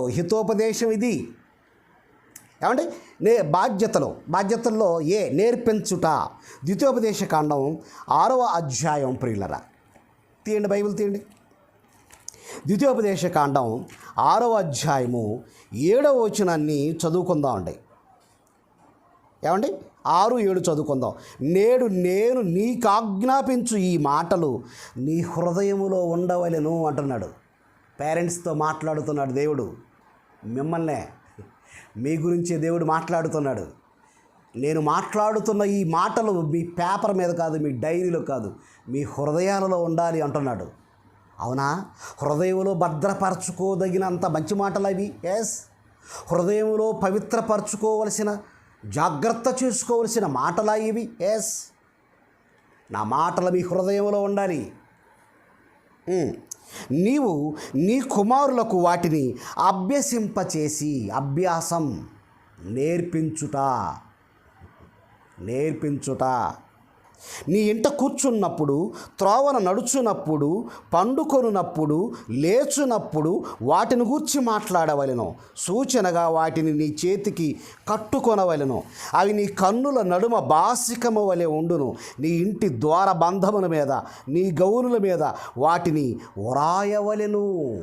హితోపదేశం ఇది. ఏమండి? నే బాధ్యతలు బాధ్యతల్లో ఏ నేర్పించుట? ద్వితీయోపదేశ కాండం ఆరవ అధ్యాయం ప్రియులరా. తీయండి బైబిల్ తీయండి. ద్వితీయోపదేశ కాండం ఆరవ అధ్యాయము ఏడవ వచనాన్ని చదువుకుందామండి ఏమండి? ఆరు ఏడు చదువుకుందాం. నేడు నేను నీకు ఆజ్ఞాపించు ఈ మాటలు నీ హృదయములో ఉండవలెను అంటున్నాడు. పేరెంట్స్తో మాట్లాడుతున్నాడు దేవుడు. మిమ్మల్నే మీ గురించే దేవుడు మాట్లాడుతున్నాడు. నేను మాట్లాడుతున్న ఈ మాటలు మీ పేపర్ మీద కాదు మీ డైరీలో కాదు మీ హృదయాలలో ఉండాలి అంటున్నాడు. అవునా? హృదయంలో భద్రపరచుకోదగినంత మంచి మాటలు అవి? ఎస్ హృదయంలో పవిత్రపరచుకోవలసిన జాగ్రత్త చేసుకోవలసిన మాటలా ఇవి? ఎస్ నా మాటలు మీ హృదయంలో ఉండాలి. Hmm. నీవు నీ కుమారులకు వాటిని అభ్యసింపచేసి అభ్యాసం నేర్పించుట నేర్పించుట. నీ ఇంట కూర్చున్నప్పుడు త్రోవన నడుచున్నప్పుడు పండుకొనున్నప్పుడు లేచున్నప్పుడు వాటిని గూర్చి మాట్లాడవలెను. సూచనగా వాటిని నీ చేతికి కట్టుకొనవలెను. అవి నీ కన్నుల నడుమ బాసికము వలె ఉండును. నీ ఇంటి ద్వార బంధముల మీద నీ గౌనుల మీద వాటిని వ్రాయవలెను